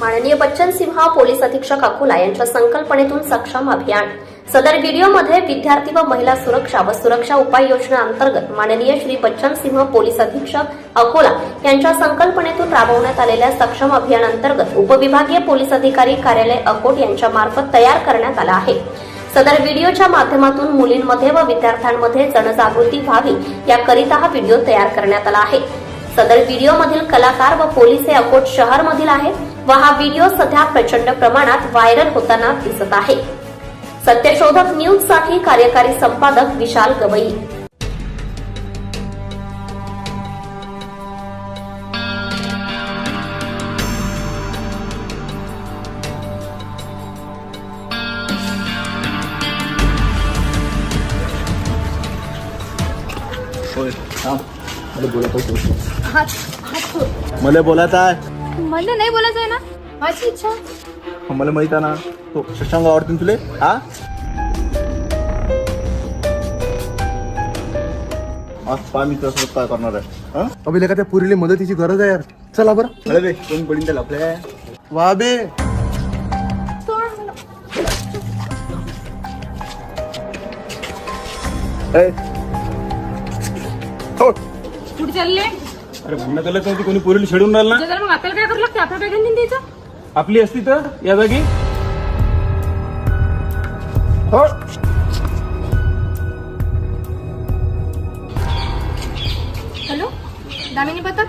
माननीय बच्चन सिंह पोलीस अधीक्षक अकोला यांच्या संकल्पनेतून सक्षम अभियान. सदर व्हिडिओमध्ये विद्यार्थी व महिला सुरक्षा व सुरक्षा उपाययोजना अंतर्गत माननीय श्री बच्चन सिंह पोलीस अधीक्षक अकोला यांच्या संकल्पनेतून राबवण्यात आलेल्या सक्षम अभियान अंतर्गत उपविभागीय पोलीस अधिकारी कार्यालय अकोट यांच्या मार्फत तयार करण्यात आला आहे. सदर व्हिडिओच्या माध्यमातून मुलींमध्ये व विद्यार्थ्यांमध्ये जनजागृती व्हावी याकरिता हा व्हिडिओ तयार करण्यात आला आहे. सदर व्हिडिओमधील कलाकार व पोलीस हे अकोट शहरमधील आहेत. व हा व्हिडिओ सध्या प्रचंड प्रमाणात व्हायरल होताना दिसत आहे. सत्यशोधक न्यूजसाठी कार्यकारी संपादक विशाल गवई. हा मला बोलत आहे. मला नाही बोलायचं आहे ना. माझी इच्छा. मला माहीत आहे ना. तो शशांक आवडते तुले? हा? आज पहा मी तसं काय करणार आहे. हा? त्या पुरीले मदतीची गरज आहे यार. चला बरं. अरे बे कोण पडीन त्याला आपल्या. वा बे. सोड मला. ए, सोड. कुठे चालले? अरे भांडण केलं तर कोणी पोरीला छेडून राहिलं ना? जर मग आपल्याला काय करावं लागतं? आपल्याला काय घेऊन द्यायचं? आपली असती तर या जागी? सोड. हॅलो? दामिनी पथक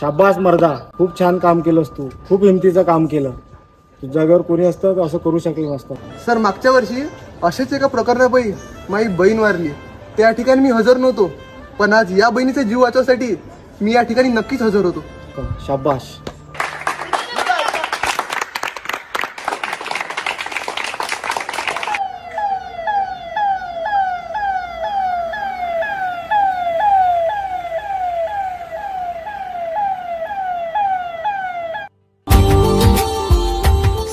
शाबास मर्दा खूप छान काम केलंस तू खूप हिमतीचं काम केलं. तू जागेवर कोणी असतं तर असं करू शकलं नसतं. सर मागच्या वर्षी असेच एका प्रकरणापायी माझी बहीण वारली. त्या ठिकाणी मी हजर नव्हतो पण आज या बहिणीचा जीव वाचवण्यासाठी मी या ठिकाणी नक्कीच हजर होतो. शाबास.